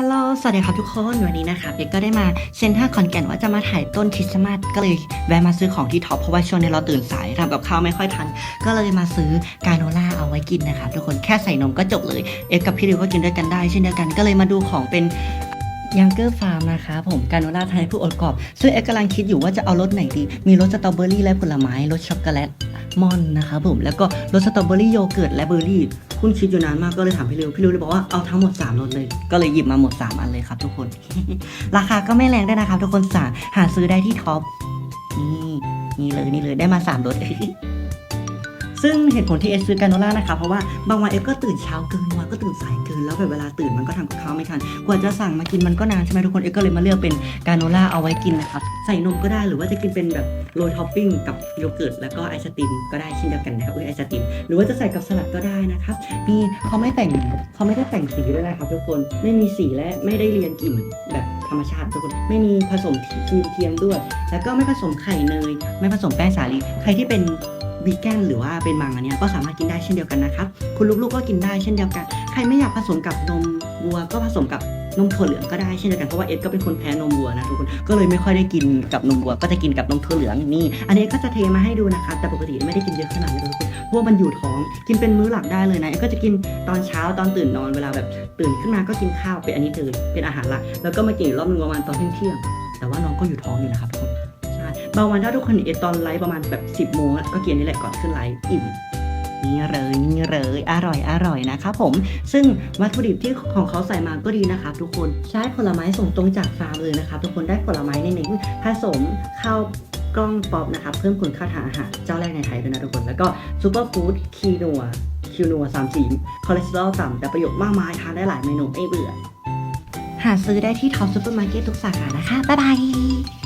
ฮัลโหล สวัสดีครับทุกคน วันนี้นะคะเบกก็ได้มาเซ็นทรัลขอนแก่นว่าจะมาถ่ายต้นคริสต์มาส ก็เลยแวะมาซื้อของที่ท็อปเพราะว่าช่วงนี้เราตื่นสายทำกับข้าวไม่ค่อยทัน ก็เลยมาซื้อกาโนล่าเอาไว้กินนะคะทุกคน แค่ใส่นมก็จบเลย เอ็กกับพี่ริวก็กินด้วยกันได้เช่นเดียวกัน ก็เลยมาดูของเป็นยังเกอร์ฟาร์มนะคะ ผมกาโนล่าไทยผู้อดกรอบ ซึ่งเอ็กกำลังคิดอยู่ว่าจะเอารสไหนดี มีรสสตรอเบอรี่และผลไม้ รสช็อกโกแลตมอนนะคะผม แล้วก็รสสตรอเบอรี่โยเกิร์ตและเบอร์รี่ คุณคิดอยู่นานมากก็เลยถามพี่ริวพี่ริวเลยบอกว่าเอาทั้งหมด3รถเลย ก็เลยหยิบมาหมด 3 อันเลยครับทุกคน ราคาก็ไม่แรงด้วยนะครับ ทุกคนสาหาซื้อได้ที่ท็อปนี่นี่เลยนี่เลยได้มา3รถ ซึ่งเหตุผลที่เอสซื้อกาโนล่านะคะ เพราะว่าบางวันเอฟก็ตื่นเช้าเกินวันก็ตื่นสายเกิน แล้วแบบเวลาตื่นมันก็ทำกับข้าวไม่ทัน กว่าจะสั่งมากินมันก็นานใช่ไหมทุกคนเอฟก็เลยมาเลือกเป็นกาโนล่าเอาไว้กินนะครับใส่นมก็ได้หรือว่าจะกินเป็นแบบโรยท็อปปิ้งกับโยเกิร์ตแล้วก็ไอศติมก็ได้เช่นเดียวกันนะครับอุ้ยไอศติมหรือว่าจะใส่กับสลัดก็ได้นะครับมีเขาไม่แต่งเขาไม่ได้แต่งสีด้วยนะครับทุกคนไม่มีสีและไม่ได้เรียนกลิ่นแบบธรรมชาติทุกคนไม่มีผสมครีมเทียมด้วย แล้วก็ไม่ผสมไข่เนยไม่ผสมแป้งสาลีใครที่เป็น วีแกนหรือว่าเป็นมังอันนี้ก็สามารถกินได้เช่นเดียวกันนะครับคุณลูกๆก็กินได้เช่นเดียวกัน ใครไม่อยากผสมกับนมวัวก็ผสมกับนมถั่วเหลืองก็ได้เช่นเดียวกันเพราะว่าเอ็ดก็เป็นคนแพ้นมวัวนะทุกคนก็เลยไม่ค่อยได้กินกับนมวัว ก็จะกินกับนมถั่วเหลืองนี่ อันนี้ก็จะเทมาให้ดูนะคะแต่ปกติไม่ได้กินเยอะขนาดนี้ทุกคนเพราะว่ามันอยู่ท้องกินเป็นมื้อหลักได้เลยนะเอ็ดก็จะกินตอนเช้าตอนตื่นนอนเวลาแบบตื่นขึ้นมาก็กินข้าวเป็นอันนี้เลยเป็นอาหารหลักแล้วก็มากินรอบนึงประมาณตอนเที่ยงแต่ว่าน้องก็อยู่ท้องอยู่นะครับทุกคน บางวันถ้าทุกคนเอตอนไลฟ์ประมาณแบบ 10โมงก็กินนี่แหละก่อนขึ้นไลฟ์อิ่มนี่เลยนี่เลยอร่อยอร่อยนะครับผม ซึ่งวัตถุดิบที่ของเขาใส่มาก็ดีนะครับทุกคนใช้ผลไม้ส่งตรงจากฟาร์มเลยนะครับทุกคนได้ผลไม้ในนี้ผสมข้าวกล้องป๊อปนะครับเพิ่มคุณค่าทางอาหารเจ้าแรกในไทยด้วยนะทุกคน แล้วก็ซูเปอร์ฟู้ดคีนัวคิวนัวสามสีคอเลสเตอรอลต่ำแต่ประโยชน์มากมายทานได้หลายเมนูไม่เบื่อหาซื้อได้ที่ท็อปซูเปอร์มาร์เก็ตทุกสาขานะคะบ๊ายบาย